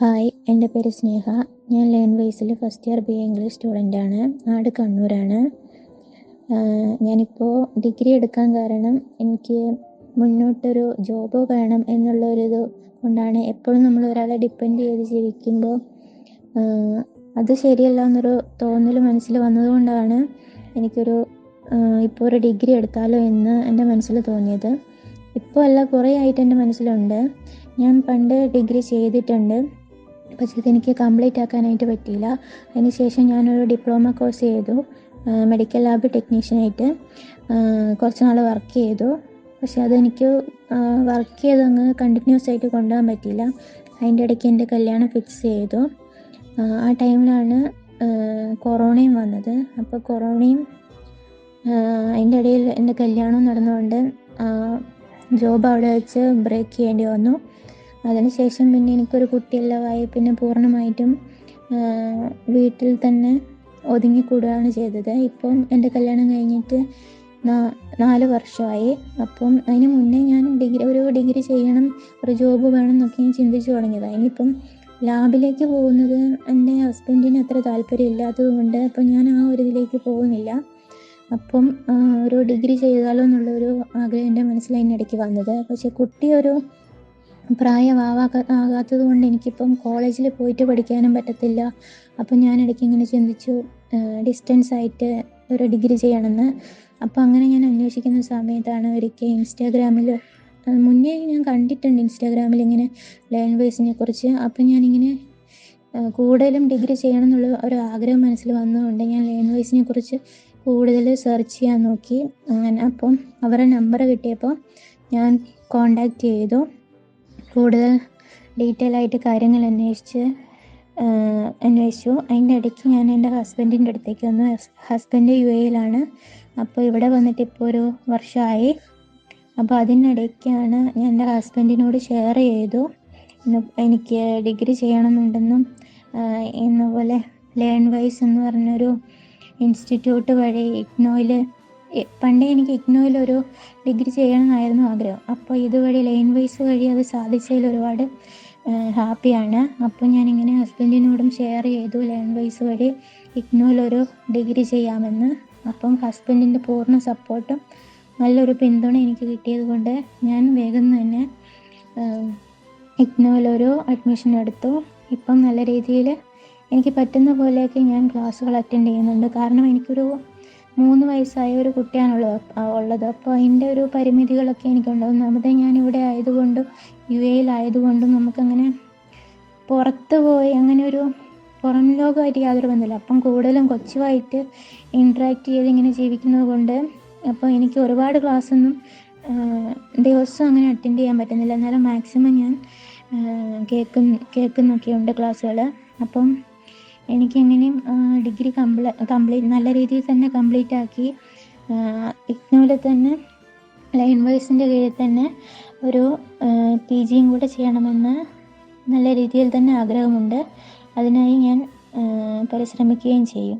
Hi എന്റെ പേര് സ്നേഹ. ഞാൻ learn വൈസിൽ first year B A English സ്റ്റുഡന്റാണ് നാട് കണ്ണൂരാണ്. ഞാനിപ്പോൾ ഡിഗ്രി എടുക്കാൻ കാരണം എനിക്ക് മുന്നോട്ടൊരു ജോബ് വേണം എന്നുള്ള ഒരു ഇത് കൊണ്ടാണ് എപ്പോഴും നമ്മൾ ഒരാളെ ഡിപ്പെൻഡ് ചെയ്ത് ജീവിക്കുമ്പോൾ അത് ശരിയല്ല എന്നൊരു തോന്നൽ മനസ്സിൽ വന്നതുകൊണ്ടാണ് എനിക്കൊരു ഇപ്പോൾ ഒരു ഡിഗ്രി എടുത്താലോ എന്ന് എന്റെ മനസ്സിൽ തോന്നിയത്. ഇപ്പോൾ അല്ല കുറേ ആയിട്ട് എന്റെ മനസ്സിലുണ്ട്. ഞാൻ പണ്ട് ഡിഗ്രി ചെയ്തിട്ടുണ്ട്. പക്ഷേ ഇതെനിക്ക് കംപ്ലീറ്റ് ആക്കാനായിട്ട് പറ്റിയില്ല. അതിന് ശേഷം ഞാനൊരു ഡിപ്ലോമ കോഴ്സ് ചെയ്തു. മെഡിക്കൽ ലാബ് ടെക്നീഷ്യനായിട്ട് കുറച്ച് നാൾ വർക്ക് ചെയ്തു. പക്ഷേ അതെനിക്ക് വർക്ക് ചെയ്ത് അങ്ങ് കണ്ടിന്യൂസ് ആയിട്ട് കൊണ്ടുപോകാൻ പറ്റിയില്ല. അതിന്റെ ഇടയ്ക്ക് എന്റെ കല്യാണം ഫിക്സ് ചെയ്തു. ആ ടൈമിലാണ് കൊറോണയും വന്നത്. അപ്പോൾ കൊറോണയും അതിന്റെ ഇടയിൽ എന്റെ കല്യാണവും നടന്നുകൊണ്ട് ജോബ് അവിടെ വെച്ച് ബ്രേക്ക് ചെയ്യേണ്ടി വന്നു. അതിനുശേഷം പിന്നെ എനിക്കൊരു കുട്ടിയെല്ലാമായി പിന്നെ പൂർണമായിട്ടും വീട്ടിൽ തന്നെ ഒതുങ്ങിക്കൂടുകയാണ് ചെയ്തത്. ഇപ്പം എന്റെ കല്യാണം കഴിഞ്ഞിട്ട് നാല് വർഷമായി. അപ്പം അതിന് മുന്നേ ഞാൻ ഡിഗ്രി ഒരു ഡിഗ്രി ചെയ്യണം ഒരു ജോബ് വേണം എന്നൊക്കെ ഞാൻ ചിന്തിച്ചു തുടങ്ങിയതാണ്. ഇനിയിപ്പം ലാബിലേക്ക് പോകുന്നത് എന്റെ ഹസ്ബൻഡിന് അത്ര താല്പര്യം കൊണ്ട് അപ്പം ഞാൻ ആ ഒരു ഇതിലേക്ക് പോകുന്നില്ല. അപ്പം ഒരു ഡിഗ്രി ചെയ്താലോ എന്നുള്ളൊരു ആഗ്രഹം എന്റെ മനസ്സിൽ വന്നത്. പക്ഷെ കുട്ടി ഒരു പ്രായമാവാക ആകാത്തത് കൊണ്ട് എനിക്കിപ്പം കോളേജിൽ പോയിട്ട് പഠിക്കാനും പറ്റത്തില്ല. അപ്പം ഞാൻ ഇടയ്ക്ക് ഇങ്ങനെ ചിന്തിച്ചു ഡിസ്റ്റൻസ് ആയിട്ട് ഒരു ഡിഗ്രി ചെയ്യണമെന്ന്. അപ്പോൾ അങ്ങനെ ഞാൻ അന്വേഷിക്കുന്ന സമയത്താണ് ഒരിക്കൽ ഇൻസ്റ്റാഗ്രാമിൽ മുന്നേ ഞാൻ കണ്ടിട്ടുണ്ട് ഇൻസ്റ്റാഗ്രാമിൽ ഇങ്ങനെ ലാംഗ്വേജിനെ കുറിച്ച്. അപ്പം ഞാനിങ്ങനെ കൂടുതലും ഡിഗ്രി ചെയ്യണം എന്നുള്ള ഒരു ആഗ്രഹം മനസ്സിൽ വന്നതുകൊണ്ട് ഞാൻ ലാംഗ്വേജിനെ കുറിച്ച് കൂടുതൽ സെർച്ച് ചെയ്യാൻ നോക്കി. അങ്ങനെ അപ്പം അവരുടെ നമ്പർ കിട്ടിയപ്പോൾ ഞാൻ കോണ്ടാക്ട് ചെയ്തു. കൂടുതൽ ഡീറ്റെയിൽ ആയിട്ട് കാര്യങ്ങൾ അന്വേഷിച്ച് അന്വേഷിച്ചു. അതിന്റെ ഇടയ്ക്ക് ഞാൻ എന്റെ ഹസ്ബൻഡിന്റെ അടുത്തേക്ക് വന്നു. ഹസ്ബൻഡ് യു എയിലാണ് അപ്പോൾ ഇവിടെ വന്നിട്ട് ഇപ്പോൾ ഒരു വർഷമായി. അപ്പോൾ അതിനിടയ്ക്കാണ് ഞാൻ എന്റെ ഹസ്ബൻഡിനോട് ഷെയർ ചെയ്തു. എനിക്ക് ഡിഗ്രി ചെയ്യണമെന്നുണ്ടെന്നും എന്നപോലെ ലേൺ വൈസ് എന്ന് പറഞ്ഞൊരു ഇൻസ്റ്റിറ്റ്യൂട്ട് വഴി ഇഗ്നോയിൽ പണ്ടേ എനിക്ക് ഇഗ്നോയിൽ ഒരു ഡിഗ്രി ചെയ്യണമെന്നായിരുന്നു ആഗ്രഹം. അപ്പോൾ ഇതുവഴി ലൈൻ വൈസ് വഴി അത് സാധിച്ചതിൽ ഒരുപാട് ഹാപ്പിയാണ്. അപ്പോൾ ഞാനിങ്ങനെ ഹസ്ബൻഡിനോടും ഷെയർ ചെയ്തു ലൈൻ വൈസ് വഴി ഇഗ്നോയിൽ ഒരു ഡിഗ്രി ചെയ്യാമെന്ന്. അപ്പം ഹസ്ബൻഡിന്റെ പൂർണ സപ്പോർട്ടും നല്ലൊരു പിന്തുണ എനിക്ക് കിട്ടിയത് കൊണ്ട് ഞാൻ വേഗം തന്നെ ഇഗ്നോയിലൊരു അഡ്മിഷൻ എടുത്തു. ഇപ്പം നല്ല രീതിയിൽ എനിക്ക് പറ്റുന്ന പോലെയൊക്കെ ഞാൻ ക്ലാസ്സുകൾ അറ്റൻഡ് ചെയ്യുന്നുണ്ട്. കാരണം എനിക്കൊരു മൂന്ന് വയസ്സായ ഒരു കുട്ടിയാണുള്ളത് ഉള്ളത്. അപ്പോൾ അതിന്റെ ഒരു പരിമിതികളൊക്കെ എനിക്കുണ്ട്. ഒന്നാമത് ഇവിടെ ആയതുകൊണ്ടും യു എയിലായതുകൊണ്ടും നമുക്കങ്ങനെ പുറത്ത് പോയി അങ്ങനെ ഒരു പുറം ലോകമായിട്ട് യാതൊരു ബന്ധമില്ല അപ്പം കൂടുതലും കൊച്ചുമായിട്ട് ഇൻട്രാക്ട് ചെയ്ത് ഇങ്ങനെ ജീവിക്കുന്നത് കൊണ്ട് അപ്പോൾ എനിക്ക് ഒരുപാട് ക്ലാസ്സൊന്നും ദിവസം അങ്ങനെ അറ്റൻഡ് ചെയ്യാൻ പറ്റുന്നില്ല. എന്നാലും മാക്സിമം ഞാൻ കേൾക്കും കേൾക്കുന്നൊക്കെയുണ്ട് ക്ലാസ്സുകൾ അപ്പം എനിക്കെങ്ങനെയും ഡിഗ്രി കംപ്ലീ കംപ്ലീറ്റ് നല്ല രീതിയിൽ തന്നെ കംപ്ലീറ്റ് ആക്കി ഇഗ്നോയിൽ തന്നെ ലൈൻ വൈസിന്റെ കീഴിൽ തന്നെ ഒരു പി ജിയും കൂടെ ചെയ്യണമെന്ന് നല്ല രീതിയിൽ തന്നെ ആഗ്രഹമുണ്ട്. അതിനായി ഞാൻ പരിശ്രമിക്കുകയും ചെയ്യും.